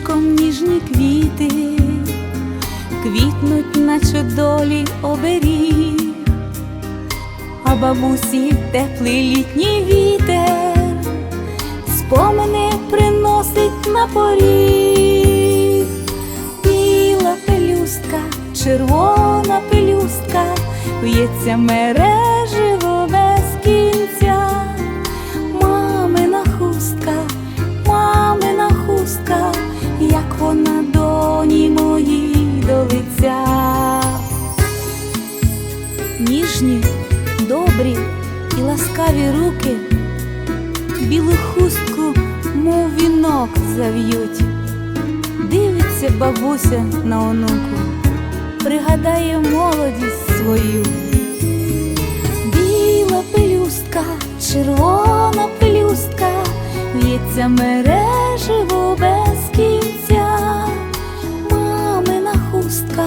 віночком ніжні квіти, квітнуть, наче долі оберіг, а бабусі теплий літній вітер, спомини приносить на поріг, біла пелюстка, червона пелюстка, в'ється мереживо добрі і ласкаві руки, білу хустку, мов вінок зав'ють. Дивиться бабуся на онуку, пригадає молодість свою. Біла пелюстка, червона пелюстка, в'ється мереживо без кінця. Мамина хустка,